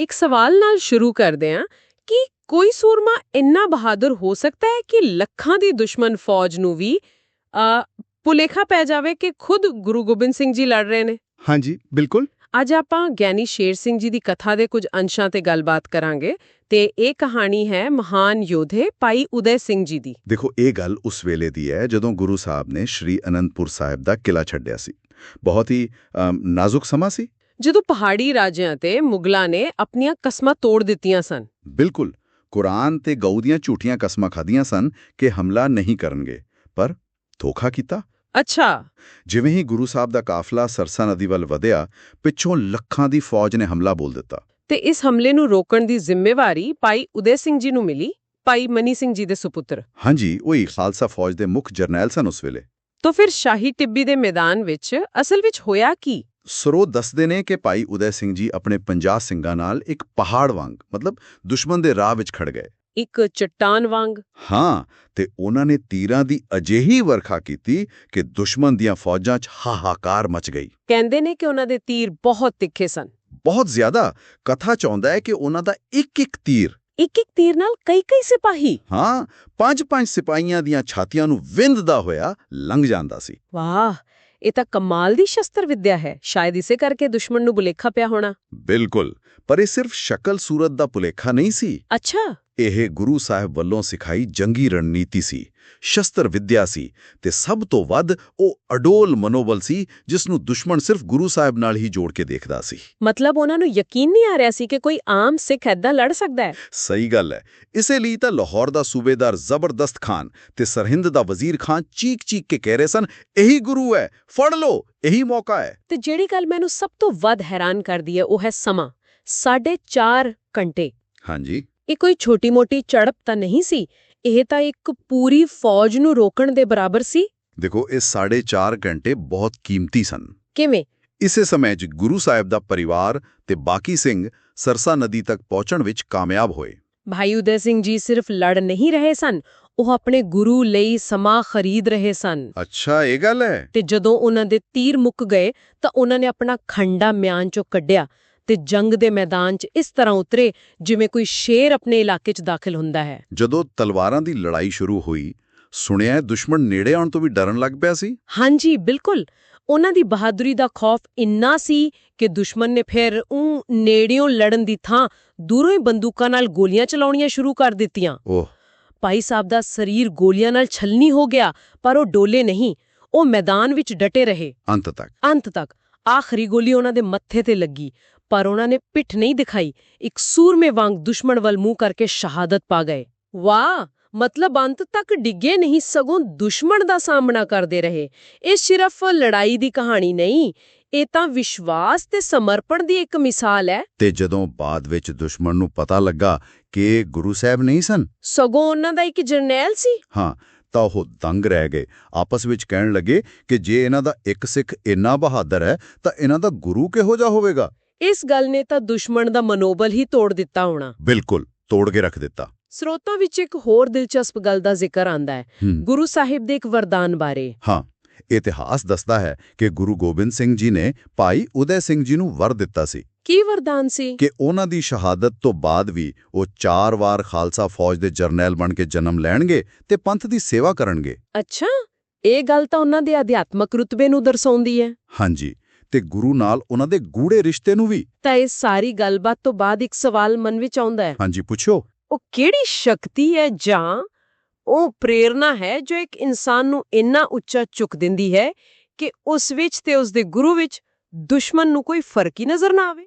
ਇੱਕ ਸਵਾਲ ਨਾਲ ਸ਼ੁਰੂ ਕਰਦੇ ਹਾਂ ਕਿ ਕੋਈ ਸੂਰਮਾ ਇੰਨਾ ਬਹਾਦਰ ਹੋ ਸਕਦਾ ਹੈ ਕਿ ਲੱਖਾਂ ਦੀ ਦੁਸ਼ਮਣ ਫੌਜ ਨੂੰ ਵੀ ਅ, ਭੁਲੇਖਾ ਪੈ ਜਾਵੇ ਕਿ ਖੁਦ ਗੁਰੂ ਗੋਬਿੰਦ ਸਿੰਘ ਜੀ ਲੜ ਰਹੇ ਨੇ? ਹਾਂਜੀ ਬਿਲਕੁਲ। ਅੱਜ ਆਪਾਂ ਗਿਆਨੀ ਸ਼ੇਰ ਸਿੰਘ ਜੀ ਦੀ ਕਥਾ ਦੇ ਕੁਝ ਅੰਸ਼ਾਂ ਤੇ ਗੱਲਬਾਤ ਕਰਾਂਗੇ ਤੇ ਇਹ ਕਹਾਣੀ ਹੈ ਮਹਾਨ ਯੋਧੇ ਭਾਈ ਉਦੈ ਸਿੰਘ ਜੀ ਦੀ। ਦੇਖੋ ਇਹ ਗੱਲ ਉਸ ਵੇਲੇ ਦੀ ਹੈ ਜਦੋਂ ਗੁਰੂ ਸਾਹਿਬ ਨੇ ਸ਼੍ਰੀ ਅਨੰਦਪੁਰ ਸਾਹਿਬ ਦਾ ਕਿਲਾ ਛੱਡਿਆ ਸੀ। ਬਹੁਤ ਹੀ ਨਾਜ਼ੁਕ ਸਮਾਂ ਸੀ। ਜਦੋਂ ਪਹਾੜੀ ਰਾਜਿਆਂ ਤੇ ਮੁਗਲਾਂ ਨੇ ਆਪਣੀਆਂ ਕਸਮਾਂ ਤੋੜ ਦਿੱਤੀਆਂ ਸਨ। ਬਿਲਕੁਲ। ਕੁਰਾਨ ਤੇ ਗਊ ਦੀਆਂ ਝੂਠੀਆਂ ਕਸਮਾਂ ਖਾਧੀਆਂ ਸਨ ਕਿ ਹਮਲਾ ਨਹੀਂ ਕਰਨਗੇ। ਪਰ ਧੋਖਾ ਕੀਤਾ? ਅੱਛਾ। ਜਿਵੇਂ ਹੀ ਗੁਰੂ ਸਾਹਿਬ ਦਾ ਕਾਫਲਾ ਸਰਸਾ ਨਦੀ ਵੱਲ ਵਧਿਆ ਪਿੱਛੋਂ ਲੱਖਾਂ ਦੀ ਫੌਜ ਨੇ ਹਮਲਾ ਬੋਲ ਦਿੱਤਾ। ਤੇ ਇਸ ਹਮਲੇ ਨੂੰ ਰੋਕਣ ਦੀ ਜ਼ਿੰਮੇਵਾਰੀ ਭਾਈ ਉਦੈ ਸਿੰਘ ਜੀ ਨੂੰ ਮਿਲੀ ਭਾਈ ਮਨੀ ਸਿੰਘ ਜੀ ਦੇ ਸੁਪੁੱਤਰ। ਹਾਂਜੀ ਉਹ ਹੀ ਖਾਲਸਾ ਫੌਜ ਦੇ ਮੁੱਖ ਜਰਨੈਲ ਸਨ ਉਸ ਵੇਲੇ। ਤਾਂ ਫਿਰ ਸ਼ਾਹੀ ਟਿੱਬੀ ਦੇ ਮੈਦਾਨ ਵਿੱਚ ਅਸਲ ਵਿੱਚ ਹੋਇਆ ਕੀ? ਸਰੋਤ ਦੱਸਦੇ ਨੇ ਕਿ ਭਾਈ ਉਦੈ ਸਿੰਘ ਜੀ ਆਪਣੇ 50 ਸਿੰਘਾਂ ਨਾਲ ਇੱਕ ਪਹਾੜ ਵਾਂਗ ਮਤਲਬ ਦੁਸ਼ਮਣ ਦੇ ਰਾਹ ਵਿੱਚ ਖੜ ਗਏ। ਇੱਕ ਚਟਾਨ ਵਾਂਗ। ਹਾਂ ਤੇ ਉਹਨਾਂ ਨੇ ਤੀਰਾਂ ਦੀ ਅਜਿਹੀ ਵਰਖਾ ਕੀਤੀ ਕਿ ਦੁਸ਼ਮਣ ਦੀਆਂ ਫੌਜਾਂ 'ਚ ਹਾਹਾਕਾਰ ਮਚ ਗਈ। ਕਹਿੰਦੇ ਨੇ ਕਿ ਉਹਨਾਂ ਦੇ ਤੀਰ ਬਹੁਤ ਤਿੱਖੇ ਸਨ। ਬਹੁਤ ਜ਼ਿਆਦਾ। ਕਥਾ ਚਾਹੁੰਦਾ ਹੈ ਕਿ ਉਹਨਾਂ ਦਾ ਇੱਕ ਇੱਕ ਤੀਰ। ਇੱਕ ਇੱਕ ਤੀਰ ਨਾਲ ਕਈ ਕਈ ਸਿਪਾਹੀ। ਹਾਂ ਪੰਜ ਪੰਜ ਸਿਪਾਹੀਆਂ ਦੀਆਂ ਛਾਤੀਆਂ ਨੂੰ ਵਿੰਦਦਾ ਹੋਇਆ ਲੰਘ ਜਾਂਦਾ ਸੀ। ਵਾਹ ਇਹ ਤਾਂ ਕਮਾਲ ਦੀ ਸ਼ਸਤਰ ਵਿੱਦਿਆ ਹੈ। ਸ਼ਾਇਦ ਇਸੇ ਕਰਕੇ ਦੁਸ਼ਮਣ ਨੂੰ ਬੁਲੇਖਾ ਪਿਆ ਹੋਣਾ। ਬਿਲਕੁਲ ਪਰ ਇਹ ਸਿਰਫ ਸ਼ਕਲ ਸੂਰਤ ਦਾ ਭੁਲੇਖਾ ਨਹੀਂ ਸੀ। ਅੱਛਾ। ਇਹ ਗੁਰੂ ਸਾਹਿਬ ਵੱਲੋਂ ਸਿਖਾਈ ਜੰਗੀ ਰਣਨੀਤੀ ਸੀ। ਸ਼ਸਤਰ ਵਿੱਦਿਆ ਸੀ ਤੇ ਸਭ ਤੋਂ ਵੱਧ ਉਹ ਅਡੋਲ ਮਨੋਬਲ ਸੀ ਜਿਸ ਨੂੰ ਦੁਸ਼ਮਣ ਸਿਰਫ ਗੁਰੂ ਸਾਹਿਬ ਨਾਲ ਹੀ ਜੋੜ ਕੇ ਦੇਖਦਾ ਸੀ। ਮਤਲਬ ਉਹਨਾਂ ਨੂੰ ਯਕੀਨ ਨਹੀਂ ਆ ਰਿਹਾ ਸੀ ਕਿ ਕੋਈ ਆਮ ਸਿੱਖ ਐਦਾਂ ਲੜ ਸਕਦਾ ਹੈ। ਸਹੀ ਗੱਲ ਹੈ। ਇਸੇ ਲਈ ਤਾਂ ਲਾਹੌਰ ਦਾ ਸੂਬੇਦਾਰ ਜ਼ਬਰਦਸਤ ਖਾਨ ਤੇ ਸਰਹਿੰਦ ਦਾ ਵਜ਼ੀਰ ਖਾਨ ਚੀਕ-ਚੀਕ ਕੇ ਕਹਿ ਰਹੇ ਸਨ ਇਹੀ ਗੁਰੂ ਹੈ ਫੜ ਲਓ ਇਹੀ ਮੌਕਾ ਹੈ। ਤੇ ਜਿਹੜੀ ਗੱਲ ਮੈਨੂੰ ਸਭ ਤੋਂ ਵੱਧ ਹੈਰਾਨ ਕਰਦੀ ਹੈ ਉਹ ਹੈ ਸਮਾਂ 4.5 ਘੰਟੇ। ਹਾਂਜੀ। ਇਹ ਕੋਈ ਛੋਟੀ-ਮੋਟੀ ਝੜਪ ਤਾਂ ਨਹੀਂ ਸੀ? ਇਹ ਤਾਂ ਇੱਕ ਪੂਰੀ ਫੌਜ ਨੂੰ ਰੋਕਣ ਦੇ ਬਰਾਬਰ ਸੀ? ਦੇਖੋ ਇਹ 4.5 ਘੰਟੇ ਬਹੁਤ ਕੀਮਤੀ ਸਨ। ਕਿਵੇਂ? ਇਸੇ ਸਮੇਂ 'ਚ ਗੁਰੂ ਸਾਹਿਬ ਦਾ ਪਰਿਵਾਰ ਤੇ ਬਾਕੀ ਸਿੰਘ ਸਰਸਾ ਨਦੀ ਤੱਕ ਪਹੁੰਚਣ ਵਿੱਚ ਕਾਮਯਾਬ ਹੋਏ। ਭਾਈ ਉਦੈ ਸਿੰਘ ਜੀ ਸਿਰਫ ਲੜ ਨਹੀਂ ਰਹੇ ਸਨ ਉਹ ਆਪਣੇ ਗੁਰੂ ਲਈ ਸਮਾਂ ਖਰੀਦ ਰਹੇ ਸਨ। ਅੱਛਾ ਇਹ ਗੱਲ ਹੈ। ਤੇ ਜਦੋਂ ਉਹਨਾਂ ਦੇ ਤੀਰ ਮੁੱਕ ਗਏ ਤਾਂ ਉਹਨਾਂ ਨੇ ਆਪਣਾ ਖੰਡਾ ਮਿਆਨ ਚੋਂ ਕੱਢਿਆ। ਤੇ ਜੰਗ ਦੇ ਮੈਦਾਨ 'ਚ ਇਸ ਤਰ੍ਹਾਂ ਉਤਰੇ ਜਿਵੇਂ ਕੋਈ ਸ਼ੇਰ ਆਪਣੇ ਇਲਾਕੇ 'ਚ ਦਾਖਲ ਹੁੰਦਾ ਹੈ। ਜਦੋਂ ਤਲਵਾਰਾਂ ਦੀ ਲੜਾਈ ਸ਼ੁਰੂ ਹੋਈ ਸੁਣਿਆ ਦੁਸ਼ਮਣ ਨੇੜੇ ਆਉਣ ਤੋਂ ਵੀ ਡਰਨ ਲੱਗ ਪਿਆ ਸੀ? ਹਾਂਜੀ ਬਿਲਕੁਲ। ਉਹਨਾਂ ਦੀ ਬਹਾਦਰੀ ਦਾ ਖੌਫ ਇੰਨਾ ਸੀ ਕਿ ਦੁਸ਼ਮਣ ਨੇ ਫਿਰ ਉਹ ਨੇੜਿਓਂ ਲੜਨ ਦੀ ਥਾਂ ਦੂਰੋਂ ਹੀ ਬੰਦੂਕਾਂ ਨਾਲ ਗੋਲੀਆਂ ਚਲਾਉਣੀਆਂ ਸ਼ੁਰੂ ਕਰ ਦਿੱਤੀਆਂ। ਓਹ। ਭਾਈ ਸਾਹਿਬ ਦਾ ਸਰੀਰ ਗੋਲੀਆਂ ਨਾਲ ਛਲਨੀ ਹੋ ਗਿਆ ਪਰ ਉਹ ਡੋਲੇ ਨਹੀਂ। ਉਹ ਮੈਦਾਨ ਵਿੱਚ ਡਟੇ ਰਹੇ। ਅੰਤ ਤੱਕ। ਅੰਤ ਤੱਕ। ਆਖਰੀ ਗੋਲੀ ਉਹਨਾਂ ਦੇ ਮੱਥੇ ਤੇ ਲੱਗੀ। ਪਰ ਉਹਨਾਂ ਨੇ ਪਿੱਠ ਨਹੀਂ ਦਿਖਾਈ। ਇੱਕ ਸੂਰਮੇ ਵਾਂਗ ਦੁਸ਼ਮਣ ਵੱਲ ਮੂੰਹ ਕਰਕੇ ਸ਼ਹਾਦਤ ਪਾ ਗਏ। ਵਾਹ! ਮਤਲਬ ਅੰਤ ਤੱਕ ਡਿੱਗੇ ਨਹੀਂ ਸਗੋਂ ਦੁਸ਼ਮਣ ਦਾ ਸਾਹਮਣਾ ਕਰਦੇ ਰਹੇ। ਇਹ ਸਿਰਫ ਲੜਾਈ ਦੀ ਕਹਾਣੀ ਨਹੀਂ ਇਹ ਤਾਂ ਵਿਸ਼ਵਾਸ ਤੇ ਸਮਰਪਣ ਦੀ ਇੱਕ ਮਿਸਾਲ ਹੈ। ਤੇ ਜਦੋਂ ਬਾਅਦ ਵਿੱਚ ਦੁਸ਼ਮਣ ਨੂੰ ਪਤਾ ਲੱਗਾ ਕਿ ਇਹ ਗੁਰੂ ਸਾਹਿਬ ਨਹੀਂ ਸਨ? ਸਗੋਂ ਉਹਨਾਂ ਦਾ ਇੱਕ ਜਰਨੈਲ ਸੀ। ਹਾਂ ਤਾਂ ਉਹ ਦੰਗ ਰਹਿ ਗਏ। ਆਪਸ ਵਿੱਚ ਕਹਿਣ ਲੱਗੇ ਕਿ ਜੇ ਇਹਨਾਂ ਦਾ ਇੱਕ ਸਿੱਖ ਇੰਨਾ ਬਹਾਦਰ ਹੈ ਤਾਂ ਇਹਨਾਂ ਦਾ ਗੁਰੂ ਕਿਹੋ ਜਿਹਾ ਹੋਵੇਗਾ? ਇਸ ਗੱਲ ਨੇ ਤਾਂ ਦੁਸ਼ਮਣ ਦਾ ਮਨੋਬਲ ਹੀ ਤੋੜ ਦਿੱਤਾ ਹੋਣਾ। ਬਿਲਕੁਲ ਤੋੜ ਕੇ ਰੱਖ ਦਿੱਤਾ। ਸਰੋਤਾਂ ਵਿੱਚ ਇੱਕ ਹੋਰ ਦਿਲਚਸਪ ਗੱਲ ਦਾ ਜ਼ਿਕਰ ਆਂਦਾ ਹੈ ਗੁਰੂ ਸਾਹਿਬ ਦੇ ਇੱਕ ਵਰਦਾਨ ਬਾਰੇ। ਹਾਂ ਇਤਿਹਾਸ ਦੱਸਦਾ ਹੈ ਕਿ ਗੁਰੂ ਗੋਬਿੰਦ ਸਿੰਘ ਜੀ ਨੇ ਭਾਈ ਉਦੈ ਸਿੰਘ ਜੀ ਨੂੰ ਵਰ ਦਿੱਤਾ ਸੀ। ਕੀ ਵਰਦਾਨ ਸੀ? ਕਿ ਉਹਨਾਂ ਦੀ ਸ਼ਹਾਦਤ ਤੋਂ ਬਾਅਦ ਵੀ ਉਹ ਚਾਰ ਵਾਰ ਖਾਲਸਾ ਫੌਜ ਦੇ ਜਰਨੈਲ ਬਣ ਕੇ ਜਨਮ ਲੈਣਗੇ ਤੇ ਪੰਥ ਦੀ ਸੇਵਾ ਕਰਨਗੇ। ਅੱਛਾ ਇਹ ਗੱਲ ਤਾਂ ਉਹਨਾਂ ਦੇ ਅਧਿਆਤਮਕ ਰੁਤਬੇ ਨੂੰ ਦਰਸਾਉਂਦੀ ਹੈ। ਹਾਂਜੀ ਤੇ ਗੁਰੂ ਨਾਲ ਉਹਨਾਂ ਦੇ ਗੂੜੇ ਰਿਸ਼ਤੇ ਨੂੰ ਵੀ। ਤਾਂ ਇਸ ਸਾਰੀ ਗੱਲਬਾਤ ਤੋਂ ਬਾਅਦ ਇੱਕ ਸਵਾਲ ਮਨ ਵਿੱਚ ਆਉਂਦਾ ਹੈ। ਹਾਂਜੀ ਪੁੱਛੋ। ਉਹ ਕਿਹੜੀ ਸ਼ਕਤੀ ਹੈ ਜਾਂ ਉਹ ਪ੍ਰੇਰਣਾ ਹੈ ਜੋ ਇੱਕ ਇਨਸਾਨ ਨੂੰ ਇੰਨਾ ਉੱਚਾ ਚੁੱਕ ਦਿੰਦੀ ਹੈ ਕਿ ਉਸ ਵਿੱਚ ਤੇ ਉਸ ਦੇ ਗੁਰੂ ਵਿੱਚ ਦੁਸ਼ਮਣ ਨੂੰ ਕੋਈ ਫ਼ਰਕ ਹੀ ਨਜ਼ਰ ਨਾ ਆਵੇ?